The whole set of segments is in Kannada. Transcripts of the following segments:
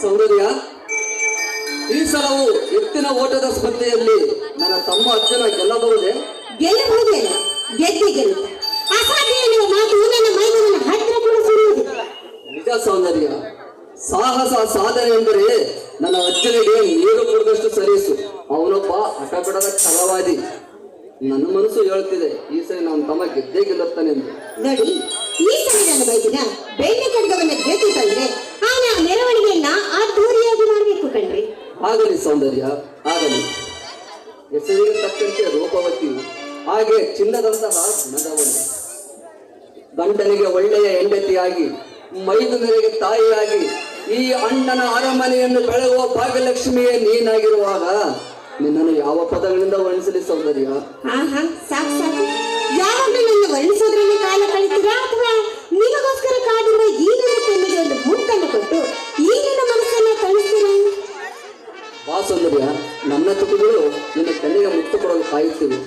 ಸೌಂದರ್ಯ ಈ ಸಲವು ಎತ್ತಿನ ಓಟದ ಸ್ಪರ್ಧೆಯಲ್ಲಿ ನನ್ನ ತಮ್ಮ ಅಜ್ಜನ ಗೆಲ್ಲಬಹುದೇ? ಗೆಲ್ಲಬಹುದೇ ಗೆದ್ದೆ ಗೆಲ್ಲುತ್ತ. ಅಸಾಧ್ಯ ಎನ್ನುವ ಮಾತು ನನ್ನ ಮೈದೂರಿನ ಹತ್ತಿರ ಕೂಡ ಸುರಿಯುವುದಿಲ್ಲ. ನಿಜ ಸೌಂದರ್ಯ ಸಾಹಸ ಸಾಧನೆ ಎಂದರೆ ನನ್ನ ಅಜ್ಜನಿಗೆ ನೀರು ಕುಡಿದಷ್ಟು ಸರಿಸು. ಅವನೊಬ್ಬ ಹಠಬಿಡದ ಛಲವಾದಿ. ನನ್ನ ಮನಸ್ಸು ಹೇಳ್ತಿದೆ ಈ ಸರಿ ನನ್ನ ತಮ್ಮ ಗೆದ್ದೇ ಗೆಲ್ಲುತ್ತಾನೆಂದು ನೋಡಿ ಈ ಸಂವಿಧಾನ ಬೈದಿನ ಬೆಣ್ಣೆ ಖಡ್ಗವನ್ನ ಗೆದ್ದು ತಂದ್ರೆ ಅವನ ಮೆರವಣಿಗೆಯನ್ನ ಅದ್ದೂರಿಯಾಗಿ ಮಾಡಬೇಕು ಕಣ್ರಿ. ಆಗಲಿ ಸೌಂದರ್ಯ ಆಗಲಿ. ಹೆಸರಿಗೆ ತಕ್ಕಂತೆ ರೂಪವತಿಯು ಹಾಗೆ ಚಿನ್ನದಂತಹ ಗುಣದವನು ಗಂಡನಿಗೆ ಒಳ್ಳೆಯ ಹೆಂಡತಿಯಾಗಿ ಮೈದುನರಿಗೆ ತಾಯಿಯಾಗಿ ಈ ಅಣ್ಣನ ಅರಮನೆಯನ್ನು ಬೆಳಗುವ ಭಾಗ್ಯಲಕ್ಷ್ಮಿಯೇ ನೀನಾಗಿರುವಾಗ ನಿನ್ನನ್ನು ಯಾವ ಪದಗಳಿಂದ ವರ್ಣಿಸಲಿ ಸೌಂದರ್ಯ? ಸಾಕು ಸಾಕು. ಯಾವಾಗಲೂ ನನ್ನ ವರ್ಣಿಸೋದ್ರಲ್ಲಿ ಕಾಲ ಕಳಿತೀರಾ ಅಥವಾ ನಿಮಗೋಸ್ಕರ ಕಾದಿರುವ ಈಗಿನ ಕಣ್ಣಿಗೆ ಒಂದು ಮುಟ್ಟನ್ನು ಕೊಟ್ಟು ಈಗಿನ ಮನಸ್ಸನ್ನ ಕಳಿಸ್ತೀರಾ ಬಾ ಸೌಂದರ್ಯ ನನ್ನ ತುಟಿಗಳು ನಿನ್ನ ಕಣ್ಣಿಗೆ ಮುತ್ತು ಕೊಡಲು ಕಾಯುತ್ತಿವೆ.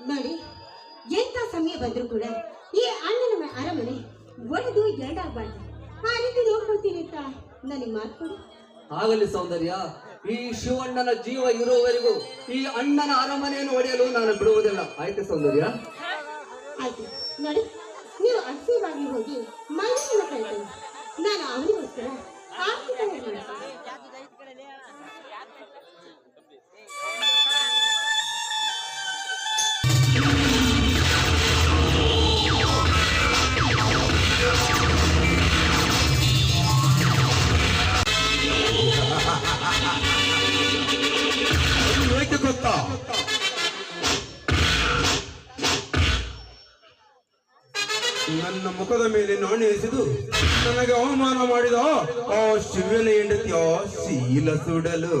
ನೋಡಿ ಎಂಥ ಸಮಯ ಬಂದರೂ ಕೂಡ ಈ ಅಣ್ಣನ ಅರಮನೆ ಒಡೆದು ಎರಡಾಗಬಾರ್ದು. ಆ ರೀತಿ ನೋಡ್ಕೊಳ್ತೀನಿ ಅಂತ ನನಗೆ ಮಾತು ಕೊಡು. ಆಗಲಿ ಸೌಂದರ್ಯ ಈ ಶಿವಣ್ಣನ ಜೀವ ಇರುವವರೆಗೂ ಈ ಅಣ್ಣನ ಅರಮನೆಯನ್ನು ಒಡೆಯಲು ನಾನು ಬಿಡುವುದಿಲ್ಲ. ಆಯ್ತು ಸೌಂದರ್ಯ? ಆಯ್ತು. ನೋಡಿ ನೀವು ಅಸೀವಾಗಿ ಹೋಗಿ ಮನೆಯನ್ನು ಕಳ್ತೀನಿ ನಾನು ಅವನಿಗೋಸ್ಕರ ಆರ್ಥಿಕ ಎಸೆದು ನನಗೆ ಅವಮಾನ ಮಾಡಿದ ಆ ಶಿವನ ಹೆಂಡತಿಯ ಶೀಲ ಸುಡಲು.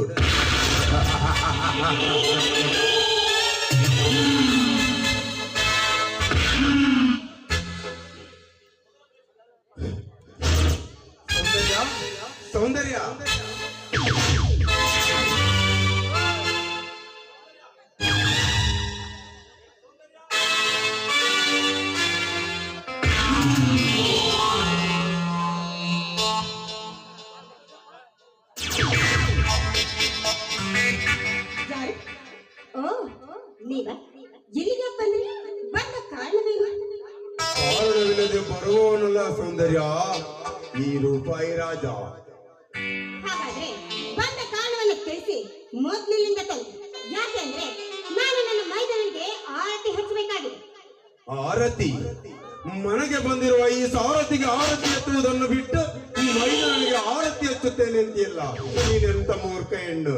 ಬಂದಿರುವ ಈ ಸಾರಥಿಗೆ ಆರತಿ ಎತ್ತುವುದನ್ನು ಬಿಟ್ಟು ಈ ಮೈದಾನಿಗೆ ಆರತಿ ಎತ್ತುತ್ತೇನೆ ಎಂದಿಲ್ಲ ನೀನೆಂತ ಮೂರ್ಖ ಹೆಣ್ಣು?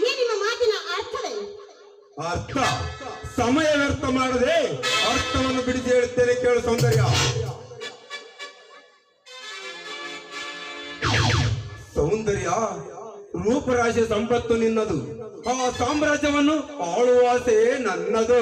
ನಿಮ್ಮ ಮಾತಿನ ಅರ್ಥವೇನು? ಅರ್ಥ. ಸಮಯ ವ್ಯರ್ಥ ಮಾಡದೆ ಅರ್ಥವನ್ನು ಬಿಡಿಸಿ ಹೇಳುತ್ತೇನೆ ಕೇಳು ಸೌಂದರ್ಯ. ಸೌಂದರ್ಯ ರೂಪರಾಶಿ ಸಂಪತ್ತು ನಿನ್ನದು. ಆ ಸಾಮ್ರಾಜ್ಯವನ್ನು ಆಳುವಾಸೆ ನನ್ನದು.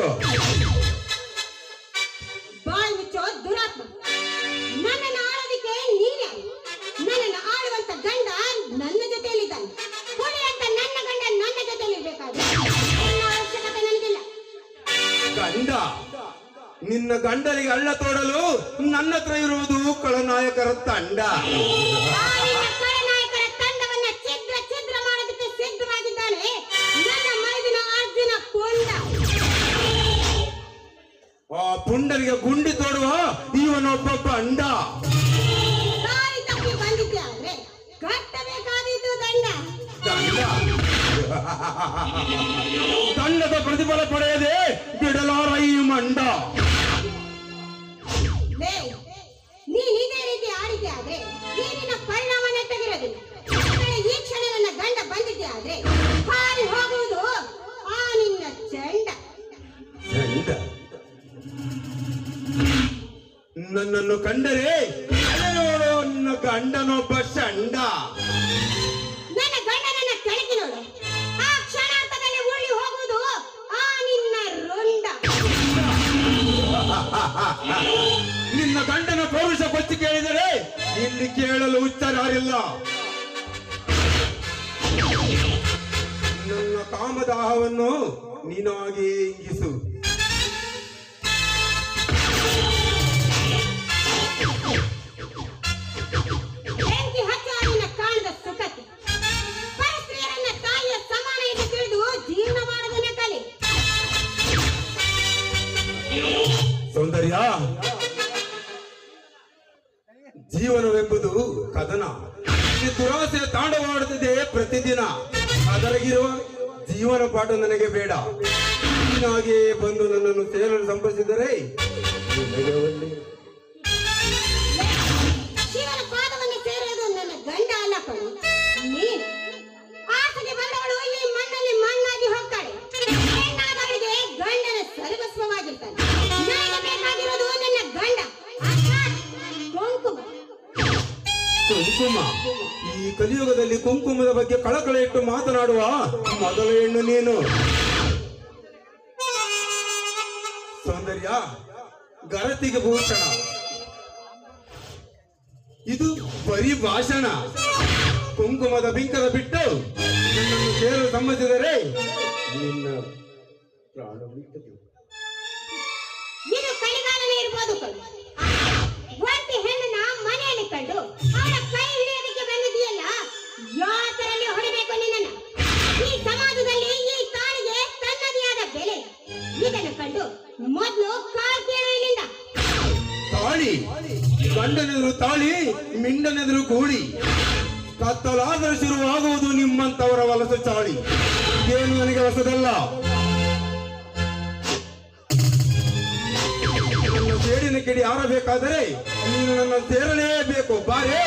ನಿನ್ನ ಗಂಡನಿಗೆ ಅಳ್ಳ ತೋಡಲು ನನ್ನ ಹತ್ರ ಇರುವುದು ಕಳನಾಯಕರ ತಂಡ. ಆ ಪುಂಡನಿಗೆ ಗುಂಡಿ ತೋಡುವ ಇವನೊಬ್ಬ ಬಂಡ ತಂಡದ ಪ್ರತಿಫಲ ಪಡೆಯದೆ ಬಿಡಲಾರ ಈ ಉಚ್ಚರಾರಿಲ್ಲ ನನ್ನ ಕಾಮದಾಹವನ್ನು ನೀನಾಗಿ ಇಂಗಿಸು. ಬೆಂಕಿ ಜೀವನವೆಂಬುದು ಕದನ. ಈ ದುರಾಸೆ ತಾಂಡವಾಡುತ್ತಿದೆ ಪ್ರತಿದಿನ. ಅದರಗಿರುವ ಜೀವನ ಪಾಠ ನನಗೆ ಬೇಡ. ಹಾಗೆ ಬಂದು ನನ್ನನ್ನು ಸೇರಲು ಸಂಪರ್ಕಿಸಿದರೆ ಕುಂಕುಮ ಈ ಕಲಿಯುಗದಲ್ಲಿ ಕುಂಕುಮದ ಬಗ್ಗೆ ಕಳಕಳ ಇಟ್ಟು ಮಾತನಾಡುವ ಮೊದಲ ಹೆಣ್ಣು ನೀನು. ಸೌಂದರ್ಯ, ಗರತಿಗೆ ಭೂಷಣ. ಇದು ಬರೀ ಭಾಷಣ ಕುಂಕುಮದ ಬಿಂಕದ ಬಿಟ್ಟು ನಿನ್ನನ್ನು ಸೇರಲು ಸಮ್ಮತಿಸಿದರೆ ನಿನ್ನ ಪ್ರಾಣ ಉಳಿತದೆ ಮೊದಲು ಕಾಲ್ ಕೇಳಿಲ್ಲ ತಾಳಿ ಗಂಡನೆದುರು ತಾಳಿ ಮಿಂಡನೆದುರು ಕೂಡಿ. ಕತ್ತಲಾದರೆ ಶುರುವಾಗುವುದು ನಿಮ್ಮಂತವರ ವಲಸೆ ಚಾಳಿ ಏನು ನನಗೆ ಹೊಸದಲ್ಲ? ಸೇಡಿನ ಕಿಡಿ ಆರಬೇಕಾದರೆ ನೀನು ನನ್ನ ಸೇರಲೇಬೇಕು ಬಾರೇ.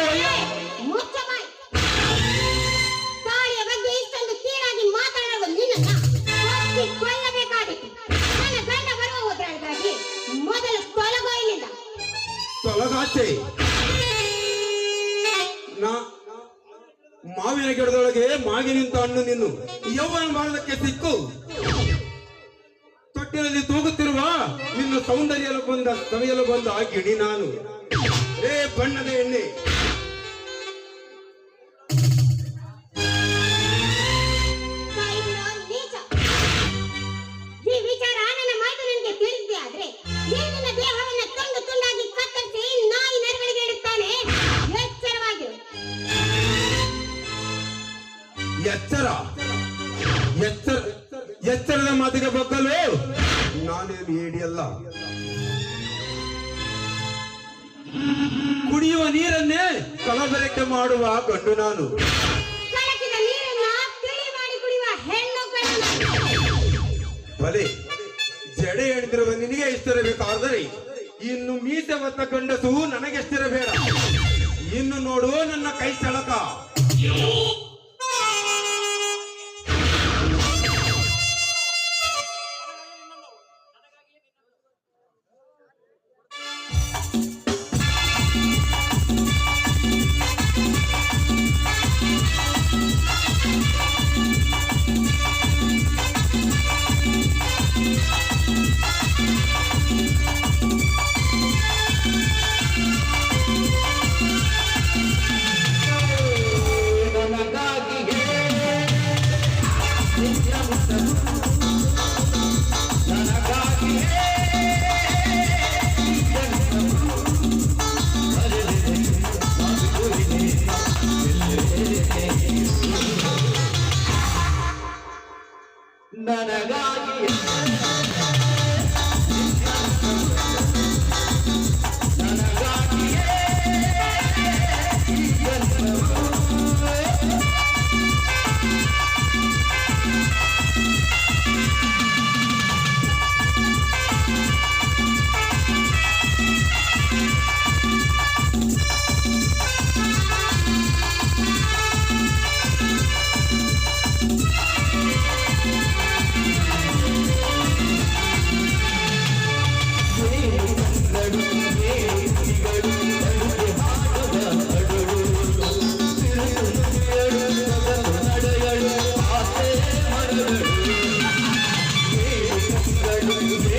ತೊಲಗಾಚೆ ನಾ ಮಾವಿನ ಗಿಡದೊಳಗೆ ಮಾಗಿ ನಿಂತ ಹಣ್ಣು ನಿನ್ನು. ಯೌವನ ಮಾಡೋದಕ್ಕೆ ಸಿಕ್ಕು. ತೊಟ್ಟಿನಲ್ಲಿ ತೂಗುತ್ತಿರುವ ನಿನ್ನ ಸೌಂದರ್ಯಲು ಬಂದ ಸವಿಯಲು ಬಂದ ಗಿಣಿ ನಾನು. ಏ ಬಣ್ಣದ ಎಣ್ಣೆ. ಮಾಡುವ ಗಂಡು ನಾನು. ಬಲೆ ಜಡೆ ಎಣಿದಿರುವ ನಿನಗೆ ಇಷ್ಟಿರಬೇಕಾದರೆ ಇನ್ನು ಮೀಸೆ ಮತ್ತ ಗಂಡಸು ನನಗೆಷ್ಟಿರಬೇಡ ಇನ್ನು ನೋಡು ನನ್ನ ಕೈ ಸಳಕ.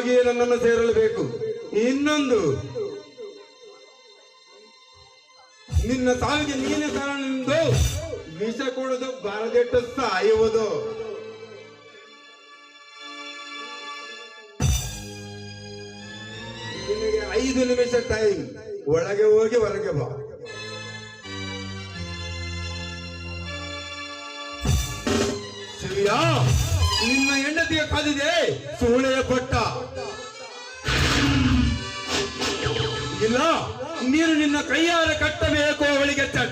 ಅದಕ್ಕಾಗಿಯೇ ನನ್ನನ್ನು ಸೇರಲೇಬೇಕು. ಇನ್ನೊಂದು. ನಿನ್ನ ಸಾವಿಗೆ ನೀನೇ ನಿಂದು ವಿಷ ಕೊಡೋದು ಬಾರದೆಟ್ಟು ಸಾಯುವುದು. ನಿನಗೆ ಐದು ನಿಮಿಷ ಟೈಮ್. ಒಳಗೆ ಹೋಗಿ ಹೊರಗೆ ಬಾ. ಶಿವ್ಯಾ ನಿನ್ನ ಹೆಂಡತಿಯ ಕಾದಿದೆ? ಸೂಳೆಯ ಕೊಟ್ಟ. ಇಲ್ಲ ನೀನು ನಿನ್ನ ಕೈಯಾರೆ ಕಟ್ಟಬೇಕು ಅವಳಿಗೆ ಚಟ್ಟ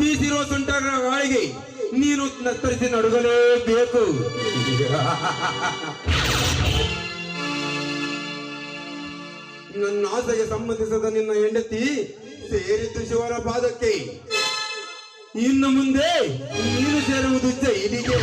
ಬೀಸಿರೋ ಸುಂಟರ ಗಾಳಿಗೆ ನೀನು ನತ್ತರಿಸಿ ನಡುಗಲೇಬೇಕು. ನನ್ನ ಆಸೆಗೆ ಸಂಬಂಧಿಸದ ನಿನ್ನ ಹೆಂಡತಿ ಸೇರಿದ್ದು ಶಿವರ ಪಾದಕ್ಕೆ. ಇನ್ನು ಮುಂದೆ ನೀನು ಸೇರುವುದು ಜೈಲಿಗೆ.